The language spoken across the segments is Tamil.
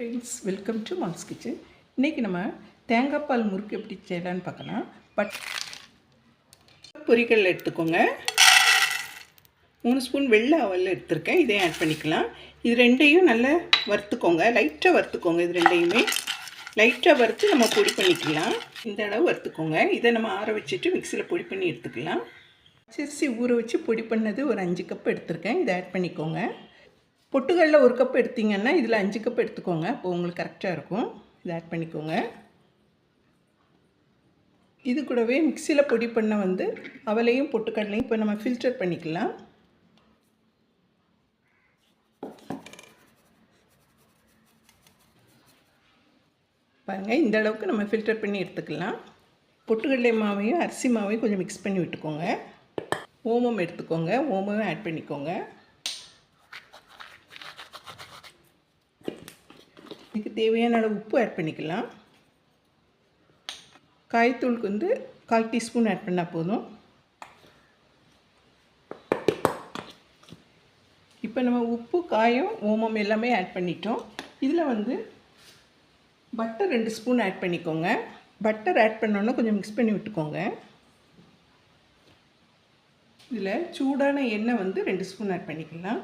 Friends welcome to Mal's kitchen இன்றைக்கி நம்ம தேங்காய் பால் முறுக்கு எப்படி செய்யலான்னு பார்க்கலாம். பட் பொரிகள் எடுத்துக்கோங்க. மூணு ஸ்பூன் வெள்ளை அவல் எடுத்திருக்கேன். இதையும் ஆட் பண்ணிக்கலாம். இது ரெண்டையும் நல்லா வறுத்துக்கோங்க. லைட்டாக வறுத்துக்கோங்க இது ரெண்டையுமே. லைட்டாக வறுத்து நம்ம பொடி பண்ணிக்கலாம். இந்த அளவு வறுத்துக்கோங்க. இதை நம்ம ஆற வச்சுட்டு மிக்சியில் பொடி பண்ணி எடுத்துக்கலாம். பச்சரிசி ஊற வச்சு பொடி பண்ணது ஒரு அஞ்சு கப் எடுத்திருக்கேன். இதை ஆட் பண்ணிக்கோங்க. பொட்டுகளில் ஒரு கப் எடுத்திங்கன்னா இதில் அஞ்சு கப் எடுத்துக்கோங்க. அப்போ உங்களுக்கு கரெக்டாக இருக்கும். இதை ஆட் பண்ணிக்கோங்க. இது கூடவே மிக்சியில் பொடி பண்ண வந்து அவளையும் பொட்டுக்கடலையும் இப்போ நம்ம ஃபில்டர் பண்ணிக்கலாம். பாருங்கள் இந்த அளவுக்கு நம்ம ஃபில்டர் பண்ணி எடுத்துக்கலாம். பொட்டுக்கடலை மாவையும் அரிசி மாவையும் கொஞ்சம் மிக்ஸ் பண்ணி விட்டுக்கோங்க. ஓமம் எடுத்துக்கோங்க. ஓமமும் ஆட் பண்ணிக்கோங்க. இதுக்கு தேவையான அளவு உப்பு ஆட் பண்ணிக்கலாம். காய்த்தூளுக்கு வந்து கால் டீஸ்பூன் ஆட் பண்ணால் போதும். இப்போ நம்ம உப்பு காயம் ஓமம் எல்லாமே ஆட் பண்ணிட்டோம். இதில் வந்து பட்டர் ரெண்டு ஸ்பூன் ஆட் பண்ணிக்கோங்க. பட்டர் ஆட் பண்ணோன்னா கொஞ்சம் மிக்ஸ் பண்ணி விட்டுக்கோங்க. இதில் சூடான எண்ணெய் வந்து ரெண்டு ஸ்பூன் ஆட் பண்ணிக்கலாம்.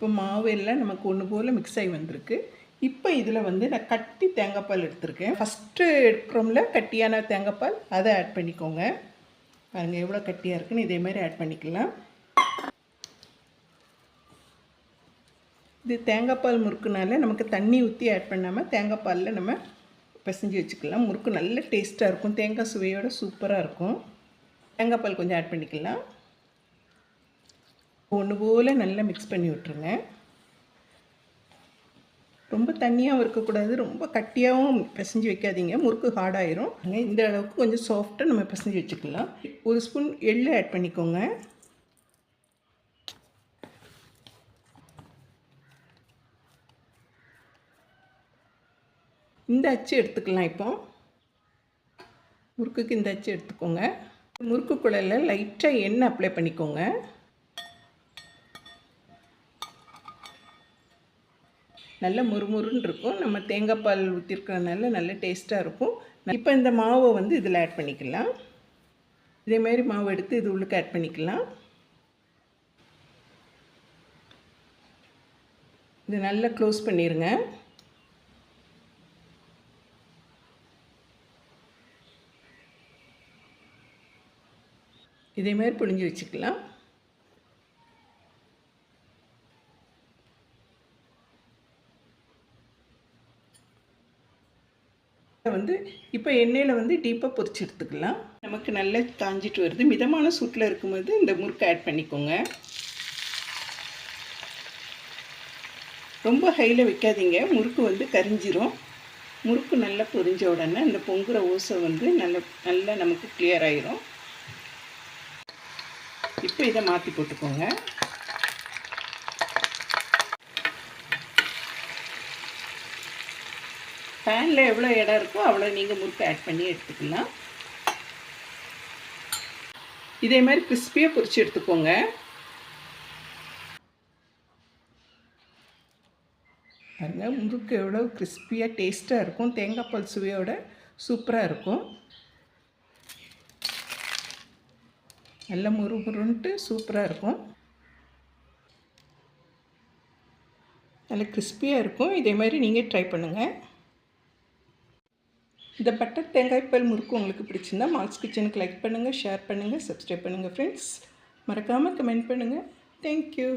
இப்போ மாவு எல்லாம் நமக்கு ஒன்று போல் மிக்ஸ் ஆகி வந்திருக்கு. இப்போ இதில் வந்து நான் கட்டி தேங்காய் பால் எடுத்திருக்கேன். ஃபஸ்ட்டு எடுக்கிறோம்ல கட்டியான தேங்காய் பால் அதை ஆட் பண்ணிக்கோங்க. பாருங்கள் எவ்வளோ கட்டியாக இருக்குன்னு இதே மாதிரி ஆட் பண்ணிக்கலாம். இது தேங்காய் பால் முறுக்குனால நமக்கு தண்ணி ஊற்றி ஆட் பண்ணாமல் தேங்காய் பாலில் நம்ம பிசைஞ்சு வச்சுக்கலாம். முறுக்கு நல்ல டேஸ்ட்டாக இருக்கும். தேங்காய் சுவையோடு சூப்பராக இருக்கும். தேங்காய் பால் கொஞ்சம் ஆட் பண்ணிக்கலாம். ஒன்று போல் நல்லா மிக்ஸ் பண்ணி விட்ருங்க ரொம்ப தண்ணியாகவும் இருக்கக்கூடாது ரொம்ப கட்டியாகவும் பிசைஞ்சு வைக்காதீங்க. முறுக்கு ஹார்டாயிரும் இந்த அளவுக்கு கொஞ்சம் சாஃப்டாக நம்ம பிசைஞ்சு வச்சுக்கலாம். ஒரு ஸ்பூன் எள்ளு ஆட் பண்ணிக்கோங்க. இந்த அச்சு எடுத்துக்கலாம் இப்போ. முறுக்குக்கு இந்த அச்சு எடுத்துக்கோங்க. முறுக்கு குழலில் லைட்டாக எண்ணெய் அப்ளை பண்ணிக்கோங்க. நல்ல முறுமுறுன்னு இருக்கும். நம்ம தேங்காய் பால் ஊற்றிருக்கிறதுனால நல்ல டேஸ்ட்டாக இருக்கும். இப்போ இந்த மாவை வந்து இதில் ஆட் பண்ணிக்கலாம். இதேமாரி மாவு எடுத்து இது உள்ளுக்கு ஆட் பண்ணிக்கலாம். இது நல்லா க்ளோஸ் பண்ணிடுங்க இதேமாரி புழிஞ்சு வச்சுக்கலாம். வந்து இப்போ எண்ணெயில் வந்து டீப்பாக பொறிச்சு எடுத்துக்கலாம். நமக்கு நல்லா காஞ்சிட்டு வருது. மிதமான சூட்டில் இருக்கும்போது இந்த முறுக்கு ஆட் பண்ணிக்கோங்க. ரொம்ப ஹையில் வைக்காதீங்க. முறுக்கு வந்து கரிஞ்சிரும். முறுக்கு நல்லா பொரிஞ்ச உடனே இந்த பொங்குற ஓசை வந்து நல்ல நல்லா நமக்கு கிளியர் ஆயிரும். இப்போ இதை மாற்றி போட்டுக்கோங்க. பேனில் எவ்வளோ இடம் இருக்கோ அவ்வளோ நீங்கள் முறுக்கு ஆட் பண்ணி எடுத்துக்கலாம். இதே மாதிரி கிறிஸ்பியாக பொரிச்சு எடுத்துக்கோங்க. பாருங்க முறுக்கு எவ்வளோ கிறிஸ்பியாக டேஸ்ட்டாக இருக்கும். தேங்காய் பால் சுவையோட சூப்பராக இருக்கும். நல்ல முறுமுறுன்ட்டு சூப்பராக இருக்கும். நல்ல கிறிஸ்பியாக இருக்கும். இதே மாதிரி நீங்கள் ட்ரை பண்ணுங்கள் இந்த பட்டர் தேங்காய் பால் முறுக்கு உங்களுக்கு பிடிச்சிருந்தா மால்ஸ் கிச்சனுக்கு லைக் பண்ணுங்கள் ஷேர் பண்ணுங்கள் சப்ஸ்கிரைப் பண்ணுங்கள் ஃப்ரெண்ட்ஸ் மறக்காமல் கமெண்ட் பண்ணுங்கள் தேங்க்யூ